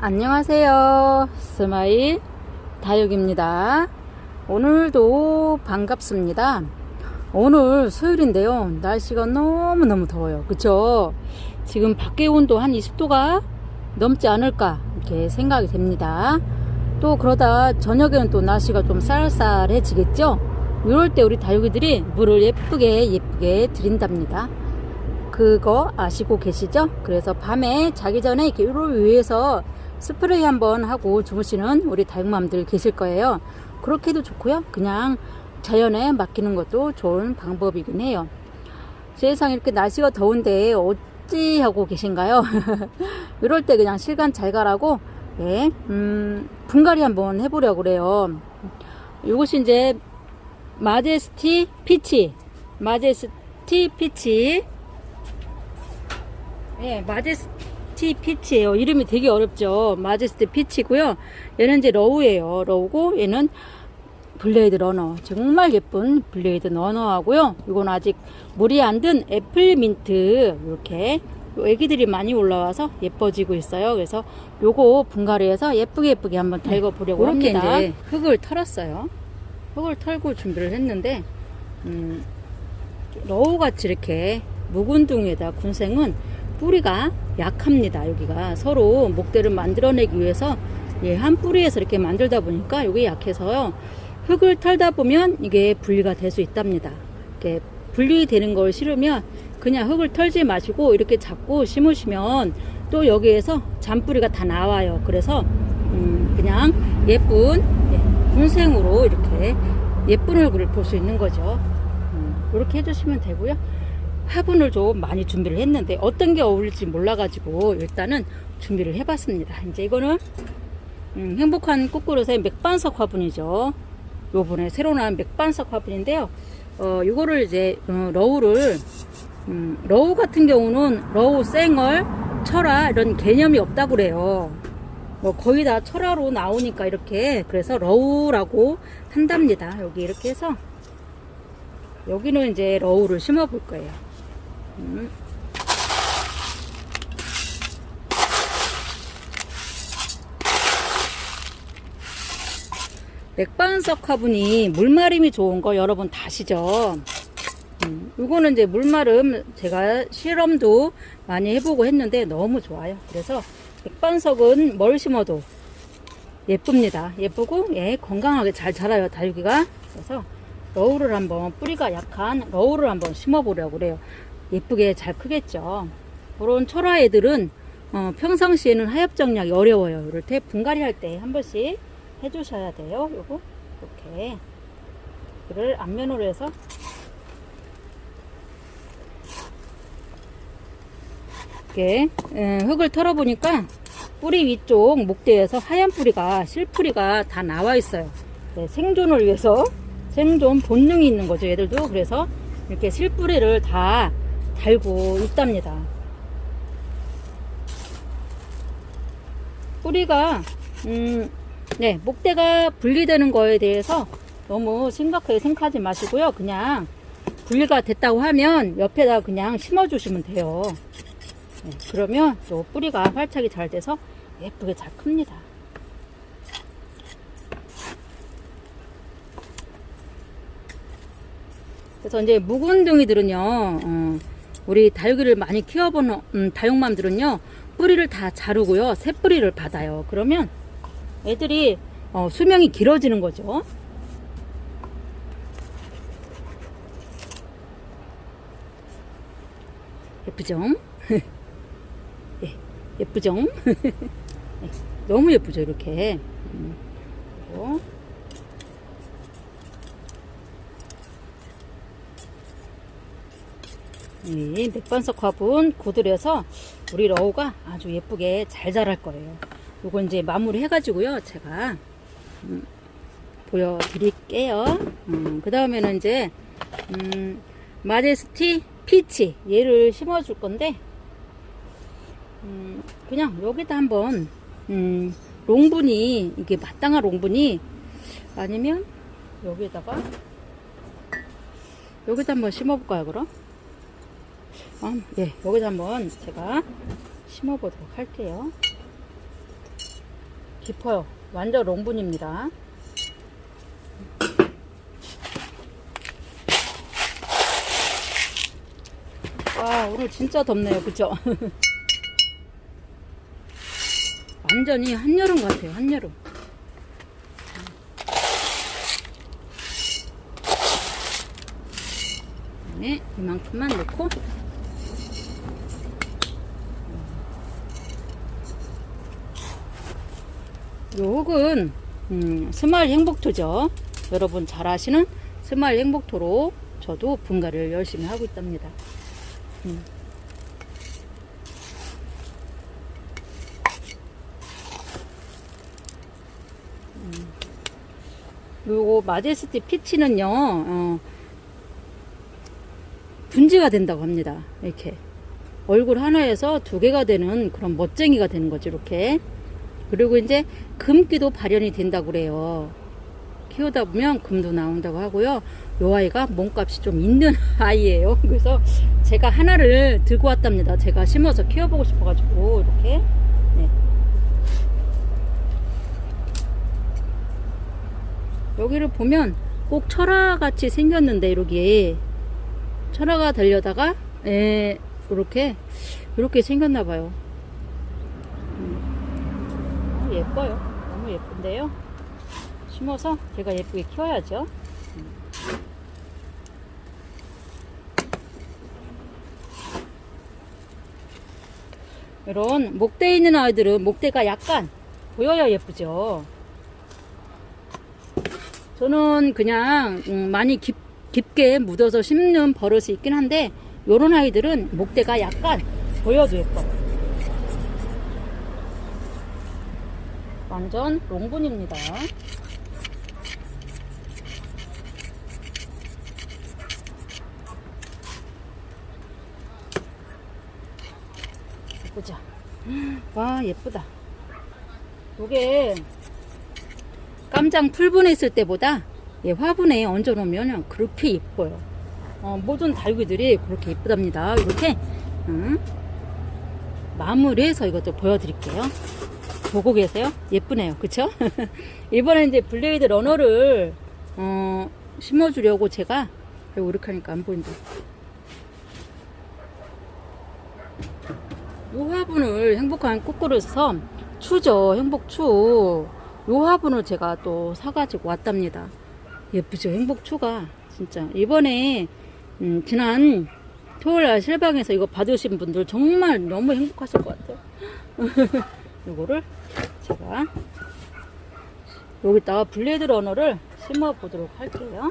안녕하세요. 스마일 다육입니다. 오늘도 반갑습니다. 오늘 수요일인데요. 날씨가 너무너무 더워요. 그쵸? 지금 밖에 온도 한 20도가 넘지 않을까 이렇게 생각이 됩니다. 또 그러다 저녁에는 또 날씨가 좀 쌀쌀해지겠죠? 이럴 때 우리 다육이들이 물을 예쁘게 예쁘게 드린답니다. 그거 아시고 계시죠? 그래서 밤에 자기 전에 이렇게 요를 위해서 스프레이 한번 하고 주무시는 우리 다육맘들 계실 거예요. 그렇게도 좋고요. 그냥 자연에 맡기는 것도 좋은 방법이긴 해요. 세상 이렇게 날씨가 더운데 어찌 하고 계신가요? 이럴 때 그냥 시간 잘 가라고 예, 음, 분갈이 한번 해보려고 그래요. 이것이 이제 마제스티 피치, 마제스티 피치, 예, 마제스티 피치예요. 이름이 되게 어렵죠. 마제스티 피치고요. 얘는 이제 러우예요. 러우고 얘는 블레이드 러너. 정말 예쁜 블레이드 러너하고요. 이건 아직 물이 안 든 애플 민트 이렇게 애기들이 많이 올라와서 예뻐지고 있어요. 그래서 요거 분갈이해서 예쁘게 예쁘게 한번 달궈 보려고 그렇게 합니다. 이제 흙을 털었어요. 흙을 털고 준비를 했는데 음, 러우같이 이렇게 묵은둥이에다 군생은 뿌리가 약합니다. 여기가 서로 목대를 만들어내기 위해서 예, 한 뿌리에서 이렇게 만들다 보니까 여기 약해서요. 흙을 털다 보면 이게 분리가 될 수 있답니다. 이렇게 분리되는 걸 싫으면 그냥 흙을 털지 마시고 이렇게 잡고 심으시면 또 여기에서 잔뿌리가 다 나와요. 그래서 음, 그냥 예쁜 예, 군생으로 이렇게 예쁜 얼굴을 볼 수 있는 거죠. 음, 이렇게 해주시면 되고요. 화분을 좀 많이 준비를 했는데 어떤 게 어울릴지 몰라가지고 일단은 준비를 해봤습니다. 이제 이거는 음, 행복한 꽃그릇의 맥반석 화분이죠. 요번에 새로 나온 맥반석 화분인데요. 어, 이거를 이제 어, 러우를 음, 러우 같은 경우는 러우 생얼, 철화 이런 개념이 없다고 그래요. 뭐 거의 다 철화로 나오니까 이렇게 그래서 러우라고 한답니다. 여기 이렇게 해서 여기는 이제 러우를 심어 볼 거예요. 음. 맥반석 화분이 물마름이 좋은 거 여러분 다 아시죠? 음, 이거는 이제 물마름 제가 실험도 많이 해보고 했는데 너무 좋아요. 그래서 맥반석은 뭘 심어도 예쁩니다. 예쁘고 예 건강하게 잘 자라요 다육이가. 그래서 러우를 한번 뿌리가 약한 러우를 한번 심어보려고 그래요. 예쁘게 잘 크겠죠. 그런 철화 애들은 어, 평상시에는 하엽 정략이 어려워요. 이럴 때 분갈이 할 때 한 번씩 해주셔야 돼요. 요거 이렇게 이를 앞면으로 해서 이렇게 예, 흙을 털어보니까 뿌리 위쪽 목대에서 하얀 뿌리가 실뿌리가 다 나와 있어요. 네, 생존을 위해서 생존 본능이 있는 거죠. 얘들도 그래서 이렇게 실뿌리를 다 달고 있답니다. 뿌리가 음, 네 목대가 분리되는 거에 대해서 너무 심각하게 생각하지 마시고요. 그냥 분리가 됐다고 하면 옆에다 그냥 심어주시면 돼요. 네, 그러면 또 뿌리가 활착이 잘 돼서 예쁘게 잘 큽니다. 그래서 이제 묵은둥이들은요, 어, 우리 다육이를 많이 키워보는 음, 다육맘들은요, 뿌리를 다 자르고요, 새 뿌리를 받아요. 그러면 애들이 어, 수명이 길어지는 거죠. 예쁘죠? 예, 예쁘죠? 예, 너무 예쁘죠, 이렇게. 음, 그리고 이 맥반석 화분 구들여서 우리 러우가 아주 예쁘게 잘 자랄 거예요. 요거 이제 마무리 해가지고요. 제가 음, 보여드릴게요. 음, 그 다음에는 이제 음, 마제스티 피치 얘를 심어줄 건데 음, 그냥 여기다 한번 음, 롱분이 이게 마땅한 롱분이 아니면 여기다가 여기다 한번 심어볼까요 그럼? 어, 예, 여기다 한번 제가 심어보도록 할게요. 깊어요. 완전 롱분입니다. 와, 오늘 진짜 덥네요. 그죠? 완전히 한여름 같아요. 한여름. 네, 이만큼만 넣고 요 혹은 음, 스마일 행복토죠. 여러분 잘 아시는 스마일 행복토로 저도 분갈이를 열심히 하고 있답니다. 음. 음. 요거 마제스티 피치는요, 어, 분지가 된다고 합니다. 이렇게. 얼굴 하나에서 두 개가 되는 그런 멋쟁이가 되는 거죠, 이렇게. 그리고 이제 금기도 발현이 된다고 그래요. 키우다 보면 금도 나온다고 하고요. 요 아이가 몸값이 좀 있는 아이예요. 그래서 제가 하나를 들고 왔답니다. 제가 심어서 키워보고 싶어가지고 이렇게. 네. 여기를 보면 꼭 철화같이 생겼는데 이렇게 철화가 달려다가 에, 이렇게 이렇게 생겼나 봐요. 어, 예뻐요. 너무 예쁜데요. 심어서 제가 예쁘게 키워야죠. 이런 목대 있는 아이들은 목대가 약간 보여야 예쁘죠. 저는 그냥 음, 많이 깊, 깊게 묻어서 심는 버릇이 있긴 한데 요런 아이들은 목대가 약간 보여도 예뻐. 완전 롱분입니다. 예쁘죠? 와 예쁘다. 요게 깜장 풀분했을 때보다 예, 화분에 얹어 놓으면 그렇게 예뻐요. 어, 모든 달귀들이 그렇게 예쁘답니다. 이렇게 음, 마무리해서 이것도 보여드릴게요. 보고 계세요? 예쁘네요. 그쵸? 이번에 이제 블레이드 러너를 어, 심어주려고 제가 하니까 안 보인다. 요 화분을 행복한 꽃그릇에서 추죠. 행복추. 요 화분을 제가 또 사가지고 왔답니다. 예쁘죠. 행복추가. 진짜. 이번에, 음, 지난 토요일 날 실방에서 이거 받으신 분들 정말 너무 행복하실 것 같아요. 요거를 제가 여기다가 블레이드 러너를 심어 보도록 할게요.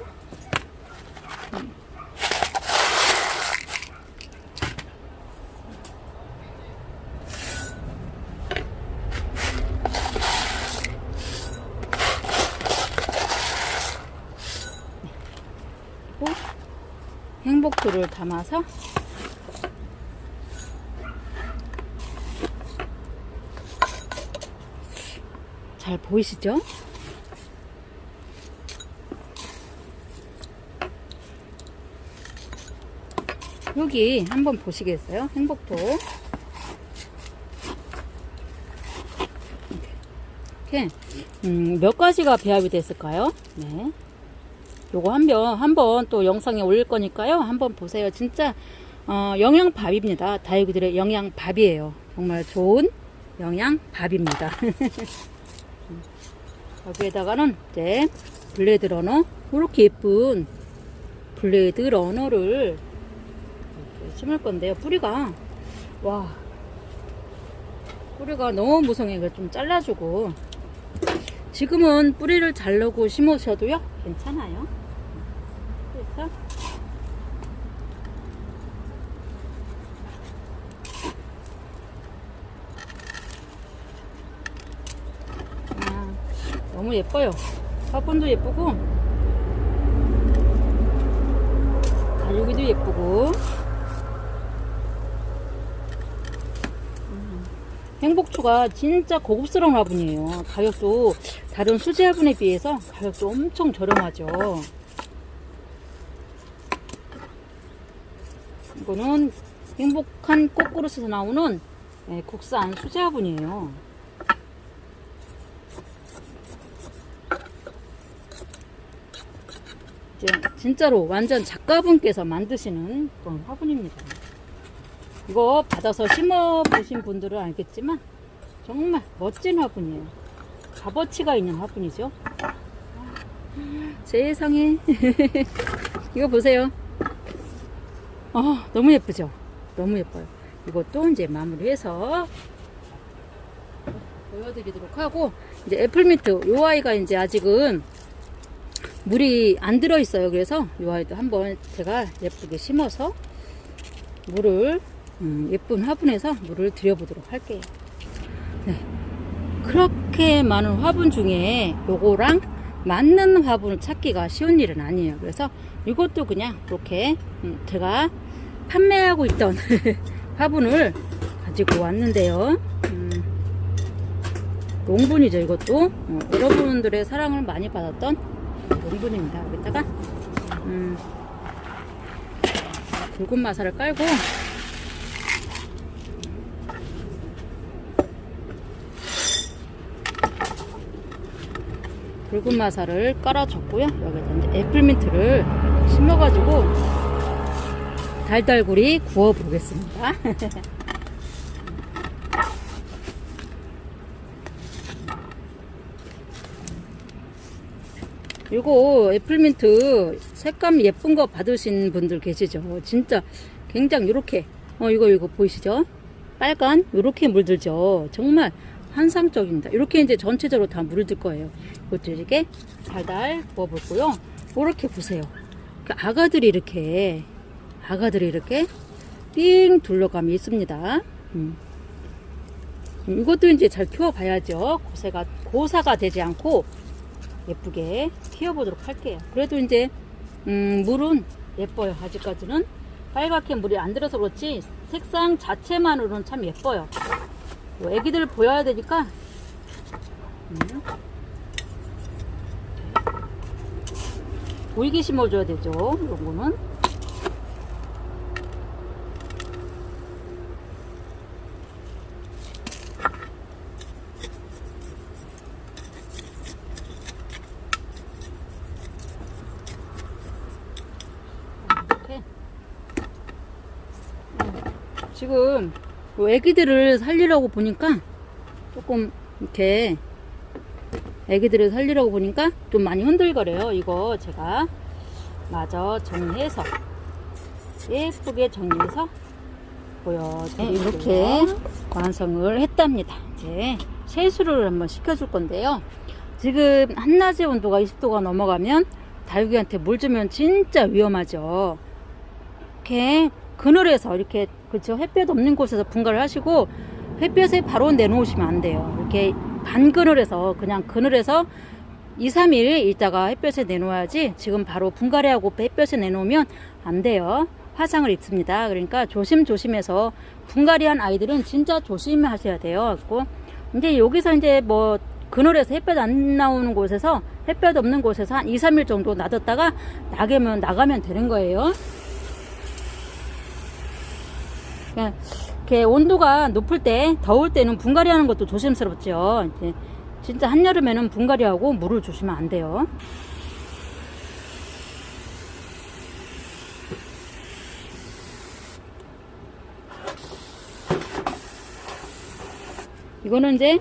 그리고 행복초를 담아서 잘 보이시죠? 여기 한번 보시겠어요? 행복토 이렇게 음, 몇 가지가 배합이 됐을까요? 네. 요거 한번 한번 또 영상에 올릴 거니까요. 한번 보세요. 진짜 어, 영양밥입니다. 다육이들의 영양밥이에요. 정말 좋은 영양밥입니다. 여기에다가는 이제 블레드 러너 이렇게 예쁜 블레드 러너를 이렇게 심을 건데요. 뿌리가 와 뿌리가 너무 무성해. 이걸 좀 잘라주고 지금은 뿌리를 자르고 심으셔도요 괜찮아요. 그래서 아, 너무 예뻐요. 화분도 예쁘고 다육이도 예쁘고 음, 행복초가 진짜 고급스러운 화분이에요. 가격도 다른 수제 화분에 비해서 가격도 엄청 저렴하죠. 이거는 행복한 꽃그릇에서 나오는 예, 국산 수제 화분이에요. 이제 진짜로 완전 작가분께서 만드시는 그런 화분입니다. 이거 받아서 심어 보신 분들은 알겠지만 정말 멋진 화분이에요. 값어치가 있는 화분이죠. 세상에 이거 보세요. 아 너무 예쁘죠? 너무 예뻐요. 이것도 이제 마무리해서 보여드리도록 하고 이제 애플민트 요 아이가 이제 아직은 물이 안 들어 있어요. 그래서 요 아이도 한번 제가 예쁘게 심어서 물을 음, 예쁜 화분에서 물을 들여보도록 할게요. 네. 그렇게 많은 화분 중에 요거랑 맞는 화분을 찾기가 쉬운 일은 아니에요. 그래서 이것도 그냥 이렇게 음, 제가 판매하고 있던 화분을 가지고 왔는데요. 음, 농분이죠, 이것도. 어, 여러분들의 사랑을 많이 받았던 농분입니다. 여기다가, 음, 붉은 마사를 깔고, 붉은 마사를 깔아줬고요. 여기다 이제 애플민트를 심어가지고 달달구리 구워 보겠습니다. 이거 애플민트 색감 예쁜 거 받으신 분들 계시죠? 진짜 굉장히 이렇게 어 이거 이거 보이시죠? 빨간 이렇게 물들죠. 정말 환상적입니다. 이렇게 이제 전체적으로 다 물들 거예요. 이것도 이렇게 달달 구워볼고요. 이렇게 보세요. 그 아가들이 이렇게 아가들이 이렇게 삥 둘러감이 있습니다. 음. 음, 이것도 이제 잘 키워봐야죠. 고사가 고사가 되지 않고 예쁘게 키워보도록 할게요. 그래도 이제 음, 물은 예뻐요. 아직까지는 빨갛게 물이 안 들어서 그렇지 색상 자체만으로는 참 예뻐요. 뭐 애기들 보여야 되니까 음. 보이게 심어줘야 되죠. 이런 거는 이렇게 음, 지금 뭐 애기들을 살리려고 보니까 조금 이렇게 애기들을 살리려고 보니까 좀 많이 흔들거려요. 이거 제가 마저 정리해서 예쁘게 정리해서 보여드릴게요. 이렇게 완성을 했답니다. 이제 세수를 한번 시켜줄 건데요. 지금 한낮의 온도가 20도가 넘어가면 다육이한테 물 주면 진짜 위험하죠. 이렇게 그늘에서 이렇게 그렇죠 햇볕 없는 곳에서 분갈을 하시고 햇볕에 바로 내놓으시면 안 돼요. 이렇게 반 그늘에서 그냥 그늘에서 2, 3일 있다가 햇볕에 내놓아야지 지금 바로 분갈이 하고 햇볕에 내놓으면 안 돼요. 화상을 입습니다. 그러니까 조심조심해서 분갈이한 아이들은 진짜 조심하셔야 돼요. 그리고 이제 여기서 이제 뭐 그늘에서 햇볕 안 나오는 곳에서 햇볕 없는 곳에서 한 2, 3일 정도 놔뒀다가 나가면 나가면 되는 거예요. 그냥 이렇게 온도가 높을 때, 더울 때는 분갈이 하는 것도 조심스럽죠. 이제 진짜 한여름에는 분갈이 하고 물을 주시면 안 돼요. 이거는 이제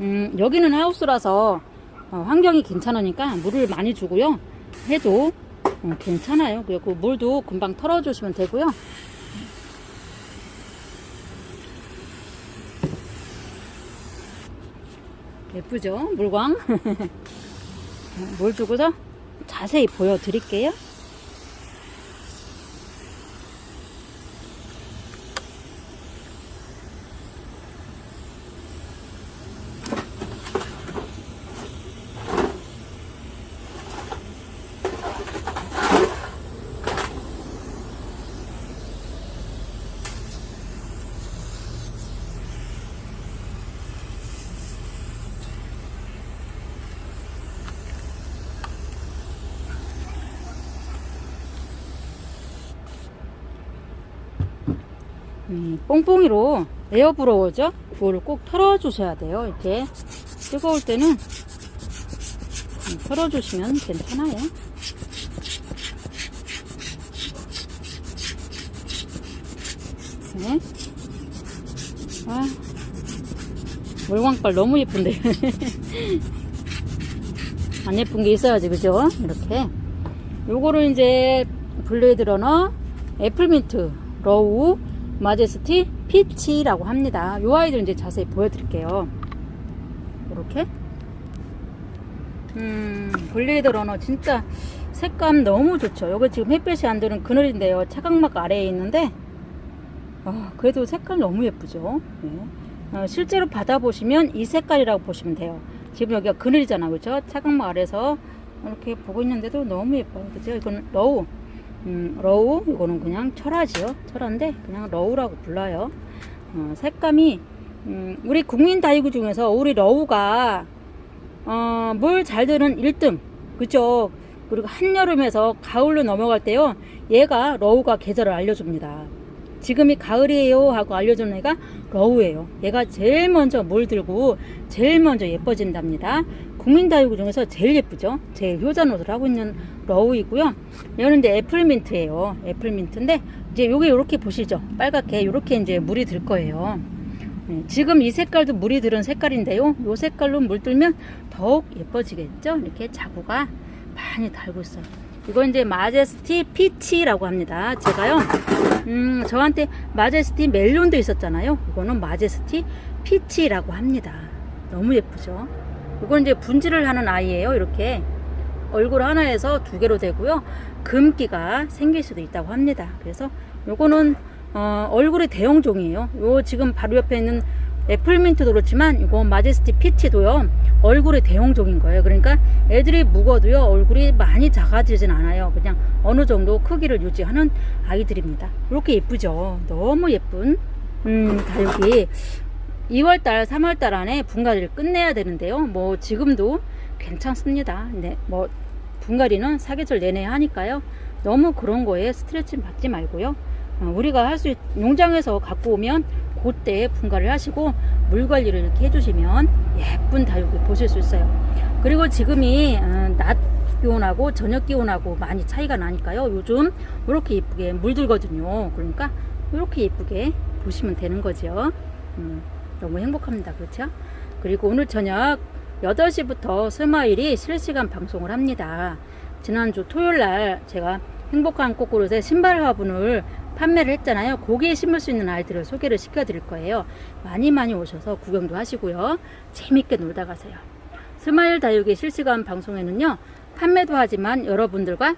음, 여기는 하우스라서 어, 환경이 괜찮으니까 물을 많이 주고요. 해도 어, 괜찮아요. 그리고 물도 금방 털어주시면 되고요. 예쁘죠? 물광. 물 주고서 자세히 보여드릴게요. 뽕뽕이로 에어브로워죠? 그거를 꼭 털어주셔야 돼요. 이렇게 뜨거울 때는 음, 털어주시면 괜찮아요. 네. 아, 물광빨 너무 예쁜데. 안 예쁜 게 있어야지, 그죠? 이렇게. 요거를 이제 블레이드 러너, 애플민트, 러우, 마제스티, 피치라고 합니다. 요 아이들 이제 자세히 보여드릴게요. 이렇게. 음, 블레이드 러너 진짜 색감 너무 좋죠. 요거 지금 햇볕이 안 드는 그늘인데요. 차광막 아래에 있는데, 아, 그래도 색깔 너무 예쁘죠. 예. 어, 실제로 받아보시면 이 색깔이라고 보시면 돼요. 지금 여기가 그늘이잖아, 그죠? 차광막 아래서 이렇게 보고 있는데도 너무 예뻐요, 그죠? 이거는 러우, 음, 러우, 이거는 그냥 철화지요. 철화인데 그냥 러우라고 불러요. 어, 색감이 음, 우리 국민 다이구 중에서 우리 러우가 어, 물 잘 드는 1등, 그죠? 그리고 한여름에서 가을로 넘어갈 때요, 얘가 러우가 계절을 알려줍니다. 지금이 가을이에요 하고 알려주는 애가 러우예요. 얘가 제일 먼저 물 들고 제일 먼저 예뻐진답니다. 국민다이구 중에서 제일 예쁘죠. 제일 효자노릇을 하고 있는 러우이고요. 얘는 이제 애플민트예요. 애플민트인데 이제 요게 요렇게 보시죠. 빨갛게 요렇게 이제 물이 들 거예요. 네, 지금 이 색깔도 물이 들은 색깔인데요. 요 색깔로 물들면 더욱 예뻐지겠죠. 이렇게 자구가 많이 달고 있어요. 이건 이제 마제스티 피치라고 합니다. 제가요, 음, 저한테 마제스티 멜론도 있었잖아요. 이거는 마제스티 피치라고 합니다. 너무 예쁘죠? 이건 이제 분질을 하는 아이예요. 이렇게 얼굴 하나에서 두 개로 되고요. 금기가 생길 수도 있다고 합니다. 그래서 요거는 어, 얼굴이 대형종이에요. 요 지금 바로 옆에 있는 애플민트도 그렇지만 이거 마제스티 피치도요. 얼굴이 대형종인 거예요. 그러니까 애들이 묵어도요. 얼굴이 많이 작아지진 않아요. 그냥 어느 정도 크기를 유지하는 아이들입니다. 이렇게 예쁘죠. 너무 예쁜 음, 다육이 2월달, 3월달 안에 분갈이를 끝내야 되는데요. 뭐 지금도 괜찮습니다. 네, 뭐 분갈이는 사계절 내내 하니까요. 너무 그런 거에 스트레스 받지 말고요. 어, 우리가 할 수 농장에서 갖고 오면 그때 분갈이를 하시고 물 관리를 이렇게 해주시면 예쁜 다육이 보실 수 있어요. 그리고 지금이 어, 낮 기온하고 저녁 기온하고 많이 차이가 나니까요. 요즘 이렇게 예쁘게 물들거든요. 그러니까 이렇게 예쁘게 보시면 되는 거죠. 음, 너무 행복합니다. 그렇죠? 그리고 오늘 저녁 8시부터 스마일이 실시간 방송을 합니다. 지난주 토요일 날 제가 행복한 꽃그릇에 신발 화분을 판매를 했잖아요. 거기에 심을 수 있는 아이들을 소개를 시켜 드릴 거예요. 많이 많이 오셔서 구경도 하시고요. 재밌게 놀다 가세요. 스마일 다육의 실시간 방송에는요. 판매도 하지만 여러분들과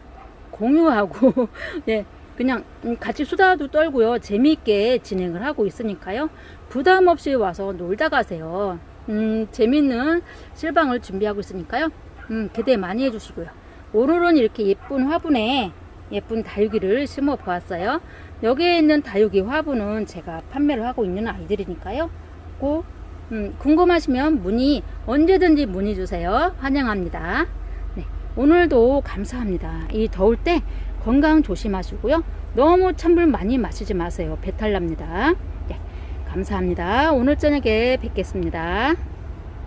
공유하고 네, 그냥 음, 같이 수다도 떨고요. 재미있게 진행을 하고 있으니까요. 부담 없이 와서 놀다 가세요. 음, 재밌는 실방을 준비하고 있으니까요. 음, 기대 많이 해주시고요. 오늘은 이렇게 예쁜 화분에 예쁜 다육이를 심어 보았어요. 여기에 있는 다육이 화분은 제가 판매를 하고 있는 아이들이니까요. 꼭 음, 궁금하시면 문의 언제든지 문의 주세요. 환영합니다. 네, 오늘도 감사합니다. 이 더울 때 건강 조심하시고요. 너무 찬물 많이 마시지 마세요. 배탈 납니다. 네, 감사합니다. 오늘 저녁에 뵙겠습니다.